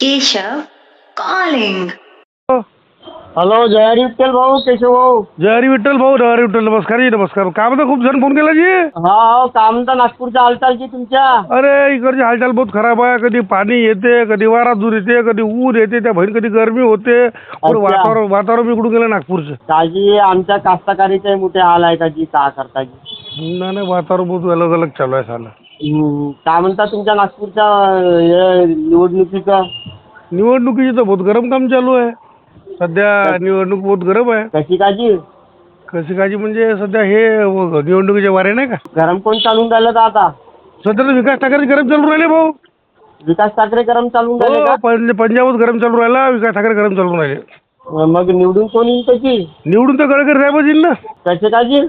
Keshav calling. Hello जयारी विठ्ठल भाऊ केशव भाऊ. जय हरी विठ्ठल भाऊ जय हरी विठ्ठल नमस्कार जी नमस्कार. काय म्हणता खूप जण फोन केला जी? हा हो काय म्हणता नागपूरच्या हालचालची तुमच्या. अरे इकडची हालचाल बहुत खराब आहे. कधी पाणी येते कधी वारा दूर येते कधी ऊन येते त्या बहीण कधी गरमी होते. अच्छा. वातावरण वातावरण बिघडून गेलं नागपूरचं. काजी आमच्या कास्तकारीचे मोठे हाल आहे का जी का करता जी नाही नाही वातावरण बहुत अलग अलग चालू आहे साला. काय म्हणता तुमच्या नागपूरच्या हे निवडणुकीचं? निवडणुकीची तर बहुत गरम काम चालू आहे. सध्या निवडणूक बहुत गरम आहे. कशी काजी कशी काळजी म्हणजे सध्या हे व- निवडणुकीचे वारे नाही का? गरम कोण चालून राहिलं तर आता? सध्या तर विकास ठाकरे गरम चालू राहिले भाऊ. विकास ठाकरे गरम चालून राहिले हो का? पंज- पंजाबच गरम चालू राहिला विकास ठाकरे गरम चालू राहिले. मग निवडून कोण येईल त्याची? निवडून तर गडकरी साहेबच येईल ना. कसे काजी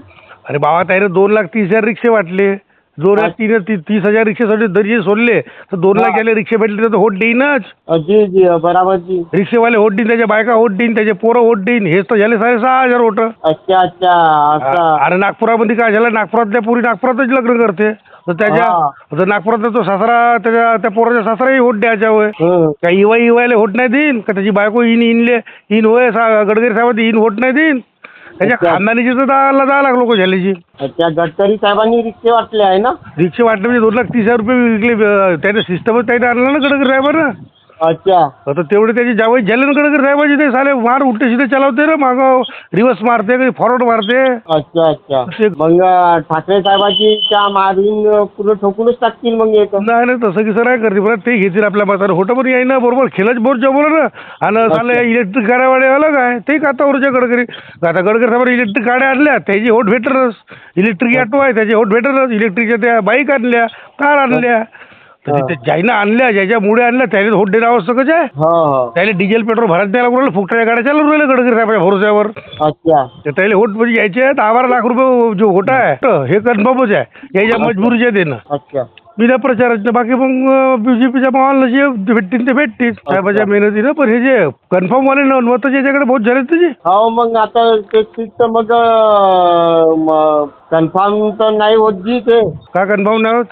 अरे बाबा त्याने दोन लाख तीस हजार रिक्षे वाटले. लाख तीन ती- तीस हजार रिक्षेसाठी दर्जे सोडले. तर दोन लाख गेले रिक्षे भेटले तर होट देईनच जी जी बराबर जी. रिक्षेवाले होट देईन त्याच्या बायका होट देईन त्याचे पोरं होट देईन. हेच तर झाले साडे सहा हजार होट अच्छा अच्छा असं. अरे नागपुरामध्ये काय झालं? नागपुरातल्या पुरी नागपुरातच लग्न करते. तर त्याच्या हा. तर नागपुरातला तो सासरा त्याच्या त्या पोराच्या सासराही होट द्यायच्या होय हं. काय इवा इवायला होट नाही देईन. का त्याची बायको इन इनले इन होय सा- गडकरी साहेब इन होट नाही देईन? त्याच्या. खानदानीची तर दहा दहा लाख लोक झाल्याची अच्छा गडकरी साहेबांनी रिक्षे वाटले आहे ना रिक्षा वाटले म्हणजे दोन लाख तीस हजार रुपये विकले अं, त्याने सिस्टमच त्याने आणलं ना गडकरी साहेबांना अच्छा. आता तेवढे त्याची जावई झाले ना गडकरी साहेबाची ते. साले मार उलटे सिधे चालवते ना मागं. रिवर्स मारते कधी फॉरवर्ड मारते. अच्छा अच्छा. मग अं, ठाकरे साहेबाची त्या मारून अं, पुढे ठोकूनच टाकतील मग एक नाही नाही तसं कसं नाही करते. बरं ते घेतील आपल्या म्हातारा. होतं पण येईन ना बरोबर. खेळच बोर जमवलं ना. आणि साले इलेक्ट्रिक गाड्यावाडे अलग आहे ते कातावरच्या गडकरी. आता गडकरी साहेब इलेक्ट्रिक गाड्या आणल्या. त्याची होट भेटरच इलेक्ट्रिक ऑटो आहे त्याची होट भेटरच इलेक्ट्रिकच्या त्या बाईक आणल्या कार आणल्या. तर तिथे ज्यानं आणल्या ज्याच्यामुळे आणल्या त्याने होट देणं आवश्यकच आहे हो हो. त्याला डिझेल पेट्रोल भरायला द्यायला लागलं फुकट्या गाड्या चालू राहिल्या गडकरी साहेबाच्या भरोश्यावर. अच्छा. तर त्याला होट म्हणजे यायचे आहेत दहा बारा लाख रुपये जो होट आहे तर हे कन्फर्मच आहे. याच्या मजबुरीचे देणं अच्छा. बिना प्रचाराचं बाकी मग बीजेपीच्या मावाला जे भेटतील ते भेटतील. साहेबाच्या मेहनतीनं पण हे जे कन्फर्म वाले न मत ज्याच्याकडे बहुत झाले त्याचे हो मग आता ते सीट तर मग कन्फर्म तर नाही होत जी ते. का कन्फर्म नाही होत?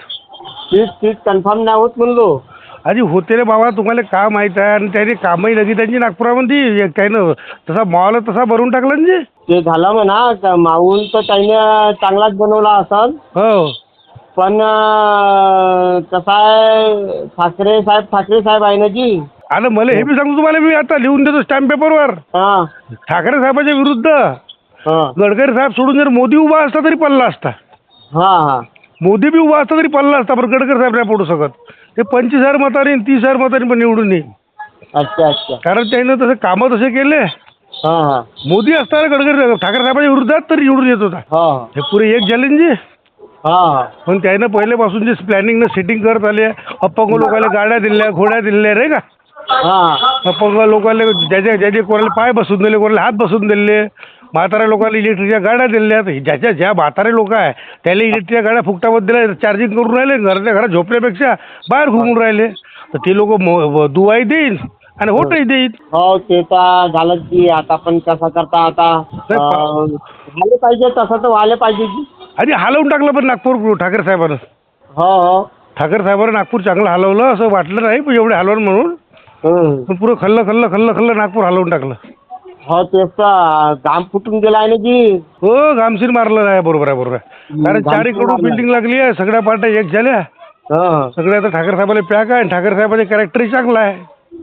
सीट सीट कन्फर्म नाही होत म्हणलो. आधी होते रे बाबा तुम्हाला का माहीत आहे? आणि त्याने कामही लगी त्यांची नागपुरामध्ये एक त्यानं तसा मॉल तसा भरून टाकला ना जे? ते झालं म्हणा माऊल तर त्याने चांगलाच बनवला असन. हो. पण कसं आहे ठाकरे साहेब ठाकरे साहेब आहे ना जी. आणि मला हे बी सांगतो तुम्हाला मी आता लिहून देतो स्टॅम्प पेपरवर हां. ठाकरे साहेबाच्या विरुद्ध. हां. गडकरी साहेब सोडून जर मोदी उभा असता तरी पडला असता. हां हां. मोदी बी उभा असता तरी पडला असता पण गडकरी साहेब नाही पडू शकत. ते पंचवीस हजार मतांनी आणि तीस हजार मतांनी पण निवडून येईल. अच्छा अच्छा. कारण त्यानं तसे कामं तसे केले. हां हां. मोदी असताना गडकरी साहेब ठाकरे साहेबांच्या विरुद्धात तरी निवडून येत होता. हां हे. पुरे एक झाले ना जे हां हां. पण त्यानं पहिल्यापासून जे प्लॅनिंग सेटिंग करत आले अपंग लोकांना गाड्या दिल्या घोड्या दिल्या रे का? हां. अपंग लोकांना ज्याच्या ज्याचे कोणाला पाय बसून दिले कोणाला हात बसून दिले म्हाताऱ्या लोकांना इलेक्ट्रिकच्या गाड्या दिल्या ज्याच्या ज्या म्हातारे लोक आहे त्याला इलेक्ट्रिकच्या गाड्या फुकटावर दिल्या चार्जिंग करून राहिले घराच्या घरात झोपल्यापेक्षा बाहेर घुमून राहिले. तर ते लोक दुवाई देईन आणि होटही देईन हो ते तर झालंच की आता पण कसं करता आता? अं, झाले पाहिजे तसं तर व्हायला पाहिजे की. आधी हलवून टाकलं पण नागपूर ठाकरे साहेबानं. हो हो. ठाकरे साहेबांना नागपूर चांगलं हलवलं असं वाटलं नाही पण एवढे हलवलं म्हणून. पण पुरं खल्लं खल्लं खल्लं खल्लं नागपूर हलवून टाकलं. हो तेच घाम फुटून गेला आहे ना जी. हो घामशीर मारलं आहे. बरोबर आहे बरोबर आहे. कारण घामशीर चारीकडून मारलं. बिल्डिंग लागली आहे. सगळ्या पार्ट्या एक झाल्या. हं, सगळ्या आता ठाकरे साहेबाला पॅक आहे आणि ठाकरे साहेबाचे कॅरेक्टरही चांगलं आहे.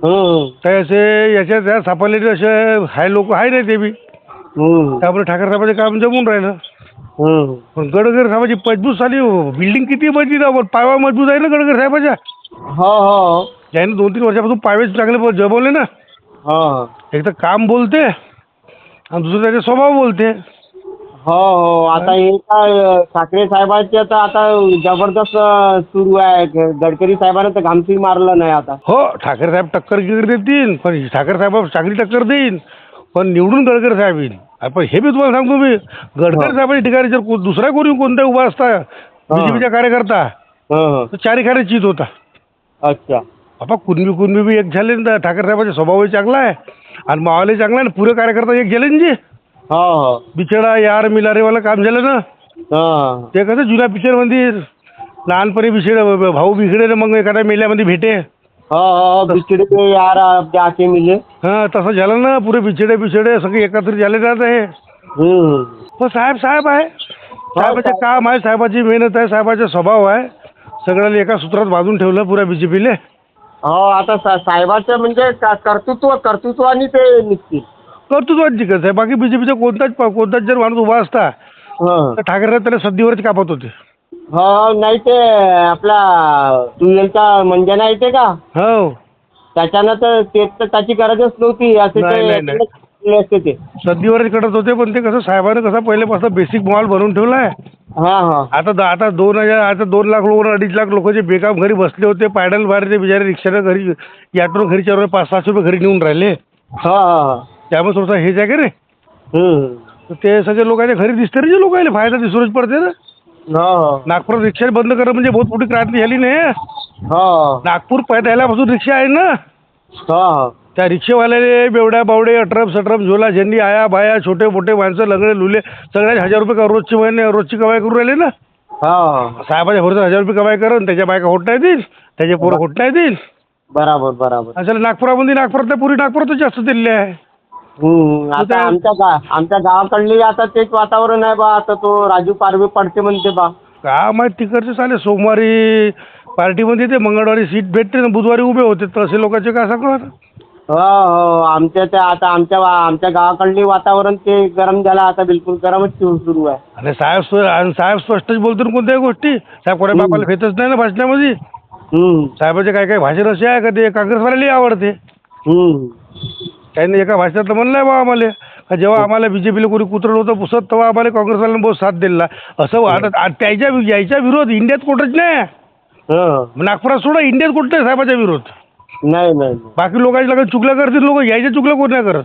हं, तर असे याच्या त्या सापडलेले असे हाय लोक आहे नाही ते बी. हं, त्यामुळे ठाकरे साहेबाचे काम जमून राहिलं. हं. पण गडकरी साहेबाची मजबूत झाली. बिल्डिंग किती मजबूत आहे पण पायवा मजबूत आहे ना गडकरी साहेबाच्या? हो हो. त्याने दोन तीन वर्षापासून पायवे चांगले जमवले ना. हो. एक तर काम बोलते आणि दुसरं त्याचे स्वभाव बोलते. हो हो. आता हे काय अं, ठाकरे साहेबांचे तर आता जबरदस्त अं, सुरू आहे. गडकरी साहेबांना तर घामची मारलं नाही आता. हो ठाकरे साहेब टक्कर गिर देतील पण ठाकरे साहेब चांगली टक्कर देईन पण निवडून गडकरी साहेब येईल. आपण हे बी तुम्हाला सांगतो मी गडकरी साहेबाच्या ठिकाणी जर को- दुसरा कोणी कोणता उभा असता बीजेपीचा कार्यकर्ता हं, हं. तर चारी खारे चित होता. अच्छा. बाबा कुणबी कुणबी बी एक झाले ना ठाकरे साहेबाचा स्वभावही चांगला आहे. आणि मावालाही चांगला आणि पुरे कार्यकर्ता एक झाले ना जे? हो हो. बिछडा यार मिलारेवाला काम झालं ना? हं. ते कसं जुन्या पिक्चरमध्ये लहानपणी बिछड भाऊ बिघडे ना मग एखाद्या मेल्यामध्ये भेटे. हो हो यार मिले. हा तसं झालं ना पुरे बिछडे बिछडे सगळे एकत्रित झाले जात आहे. हम्म. पण साहेब साहेब आहे. साहेबाचे काम आहे साहेबाची मेहनत आहे साहेबाचा स्वभाव आहे. सगळ्याला एका सूत्रात बांधून ठेवलं पुऱ्या बीजेपीले हो आता सा- साहेबाचं म्हणजे क- कर्तृत्व कर्तृत्वाने ते निघतील. कर्तृत्वाची जिकत आहे बाकी बीजेपीचा कोणताच कोणताच जर माणूस उभा असता हं. तर ठाकरे त्याला सद्दीवरच कापत होते. हो नाही ते आपला दुयलचा मंजना येते का? हो. त्याच्यानं तर ते तर त्याची गरजच नव्हती. असे नाही, नाही, ते नाही. केले असते ते. सद्दीवरच कडत होते पण ते कसं साहेबांनी कसं पहिल्यापासून बेसिक मॉल बनवून ठेवला आहे हा हा. आता द- आता दोन हजार आता दोन लाख लोक अडीच लाख लोक जे बेकाम घरी बसले होते पायडल बाहेर ते बिचारे रिक्षानं घरी याटून घरी चार पाच सहाशे रुपये घरी नेऊन राहिले. हा हा त्यामुळे थोडंसं हेच आहे का रे? हम्म. तर ते सगळे लोकांच्या घरी दिसते रे जे लोकांना फायदा दिसूनच पडते ना. हो हो. नागपुरात रिक्षा बंद करणं म्हणजे बहुत मोठी क्रांती झाली नाही हो. नागपूर पहिल्यापासून रिक्षा आहे ना. हो. त्या रिक्षेवाल्याले बेवड्या बावडे अठरप सटरप झोला झेंडी आया बाया छोटे मोठे माणसं लंगडे लुले सगळ्याच हजार रुपये का- रोजची महिने रोजची कमाई करून राहिले ना? हो. साहेबाच्या भरोसा हजार रुपये कमाई करून त्याच्या बायका होट नाही देईल त्याचे पोरं होट नाही देईल. बराबर बराबर. असेल नागपुरामध्ये नागपुरात पुरी नागपुरातच जास्त दिलेले आहे. हम्म. आता आमच्या गा आमच्या गावाकडली आता तेच वातावरण आहे बा आता तो राजू पारवे पडते म्हणते बा. का माहिती तिकडचे चालेल सोमवारी पार्टीमध्ये ते मंगळवारी सीट भेटते ना बुधवारी उभे होते तर असे लोकांचे काय सांगू हो हो. आमच्या त्या आता आमच्या वा- आमच्या गावाकडली वातावरण ते गरम झालं आता बिलकुल गरमच सुरू सुरू आहे. आणि साहेब स्व- आणि साहेब स्पष्टच बोलतो ना कोणत्याही गोष्टी. साहेब कोणत्या बापाला भेटच नाही ना भाषणामध्ये? हम्म. साहेबाचे काय काय भाषण असे आहे का ते? काँग्रेसवाल्यालाही आवडते. हम्म. त्यांनी एका भाषणात म्हणलंय बा आम्हाला का जेव्हा आम्हाला बीजेपीला कोणी कुत्रलं होतं पुसत तेव्हा आम्हाला काँग्रेसवाल्यांना बहुत साथ दिला असं वाटत त्याच्या याच्या विरोध इंडियात कुठंच नाही. हं. नागपुरात सोडा इंडियात कुठं नाही साहेबाच्या विरोध. नाही नाही नाही. बाकी लोकांच्या लगेच चुकल्या करतील लोक यायच्या चुकल्या कोण नाही करत?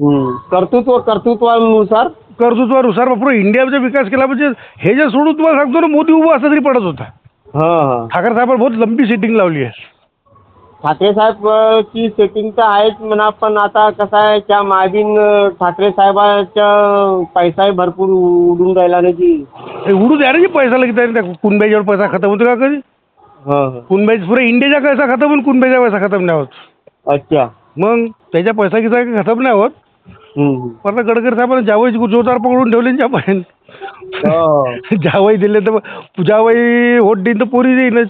हम्म. कर्तृत्व कर्तृत्वानुसार? कर्तृत्वानुसार बापू इंडियाचा विकास केला म्हणजे हे जे सोडून तुम्हाला सांगतो ना मोदी उभा असला तरी पडत होता. हा हा. ठाकरे साहेबांनी बहुत लंबी सेटिंग लावली आहे. ठाकरे साहेब अ, ची सेटिंग तर आहेच म्हणा पण आता कसं आहे त्या मागीन अ, ठाकरे साहेबांच्या पैसाही भरपूर उडून राहिला ना जी. हे उडू द्या रे जे पैसा त्या कुणबाईच्यावर पैसा खतम होतो का कधी? हा. कुणबाई पुरा इंडियाचा पैसा खतम होईल कुणबाईचा पैसा खतम नाही होत. अच्छा. मग त्याच्या पैसा किसा काही खतम नाही होत. हम्म. पण आता गडकरी साहेबांना जावई जोरदार पकडून ठेवले जावई हो. जावई दिले तर जावई होट देईन तर पोरी देईनच.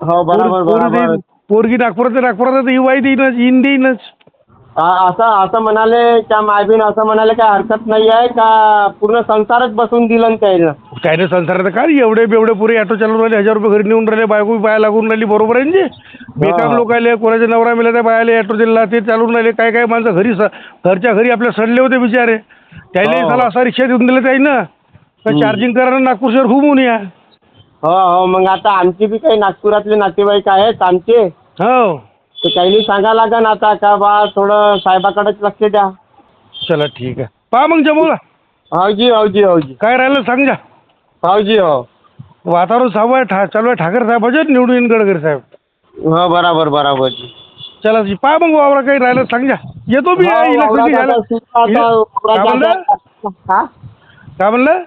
हो बरोबर पोरी- पोरी बरोबर. देईन. पोरगी नागपुरात नागपुरात तर युवाई देईनच इन देईनच. असं असं म्हणाले त्या मायबीन असं म्हणाले काय हरकत नाही आहे का पूर्ण संसारच बसून दिलं ना त्यानं त्याने संसारात काय एवढे बेवढे पुरे ऑटो चालवून राहिले हजार रुपये घरी नेऊन राहिले बायको बाया लागून राहिली बरोबर आहे ना जे? बेकाम लोक आले कोणाचे नवरा मिळाला त्या बायाले ऑटो दिला ते चालून राहिले काय काय माणसं घरी स- घरच्या घरी आपल्या सडले होते बिचारे. त्याला हो. साला असा रिक्षा देऊन दिलं त्याईनं. हम्म. चार्जिंग करा नागपूर शहर घुमून या हो हो मग आता आमची बी काही नागपुरातले नातेवाईक आहेत आमचे. हो. तर काही सांगा लागन आता का बा थोडं साहेबाकडेच लक्ष द्या. चला ठीक आहे. पहा मग जमवला. हावजी हावजी हावजी काय राहिलं सांग जा. हावजी हो. वातावरण आहे ठा चालू आहे ठाकरे साहेबाचे निवडून येईन गडकरी साहेब. हो बराबर बराबर. चला जी पहा मग वावरा काही राहिलं सांग जा. येतो मी हो, वावरात. आता आता इले- काय म्हणलं? वावराच्या- हा? काय म्हणलं?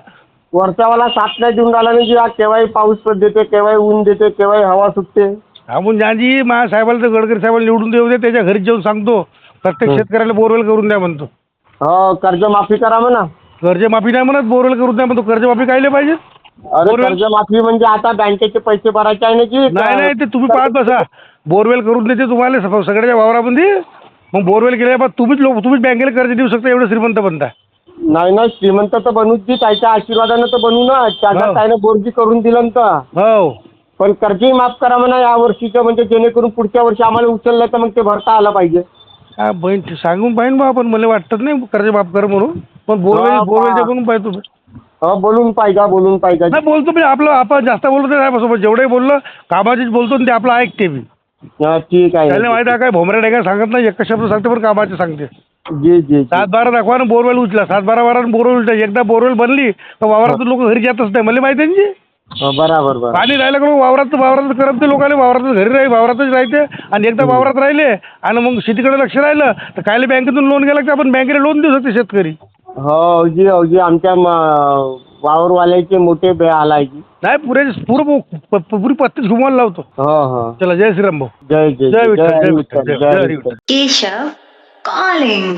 साथ नाही देऊन राहिला केव्हाही पाऊस पण देते केव्हाही ऊन देते केव्हाही हवा सुटते. आपण जानजी माझ्या साहेबाला तर गडकरी साहेबाला निवडून देऊ दे त्याच्या घरी जाऊन सांगतो. प्रत्येक शेतकऱ्याला बोरवेल करून द्या म्हणतो. हो कर्जमाफी करा म्हणा. कर्जमाफी नाही म्हणत बोरवेल करून द्या म्हणतो. कर्जमाफी कायले पाहिजे? अरे बोरवेल- कर्जमाफी म्हणजे आता बँकेचे पैसे भरायचे आहे ना की नाही नाही ते तुम्ही पाहत बसा. बोरवेल करून देते तुम्हाला स- सगळ्याच्या वावरामध्ये. मग बोरवेल केल्या बाद तुम्हीच लोक तुम्हीच बँकेला कर्ज देऊ शकता एवढं श्रीमंत बनता. नाही नाही श्रीमंत तर बनूच दे त्याच्या आशीर्वादानं तर बनू ना. हो. त्याचा त्यानं बोर्जी करून दिलं ना तर. हो. पण कर्जही माफ करा म्हणा या वर्षीचं म्हणजे जेणेकरून पुढच्या वर्षी आम्हाला उचललं तर मग ते भरता आलं पाहिजे. काय बहीण ते सांगून पाहिजे बा पण मला वाटत नाही कर्ज माफ कर म्हणून. पण बोरवेल हा, बोरवेलच्या बा. म्हणून पाहिजे तुम्ही. हो बोलून पाहिजे बोलून पाहिजे. नाही बोलतो म्हणजे आपलं आपण जास्त बोलतो नाही साहेबासोबत. जेवढंही बोललं कामाचीच बोलतो आणि ते आपलं ऐकते मी. हा, ठीक त्याला आहे माहिती आहे काय भोमऱ्या काय सांगत नाही एक शब्द सांगते पण कामाचे सांगते. जी जी जी. सात बारा दाखवा बोरवेल उचला. सात बारा बारा बोरवेल उचला. एकदा बोरवेल बनली तर वावरातून लोक घरी जातच नाही. मला माहिती आहे ना जी. हो, बराबर बरोबर. पाणी राहिलं का मग वावरात वावरात करत ते लोकांना वावरात घरी राही वावरातच राहते आणि एकदा वावरात राहिले आणि मग शेतीकडे लक्ष राहिलं तर कायले बँकेतून लोन गेलं की आपण बँकेला लोन देऊ शकते शेतकरी. हो जी हो जी आमच्या म- वावरवाल्याचे मोठे बे हालायचे नाही पुरे पूर्ण प- पुरी पत्तीच घुमायला लावतो. हो हो. चला जय श्रीराम भाऊ जय जय जय विठ्ठल, जय जय विठ्ठल, जय Keshav calling.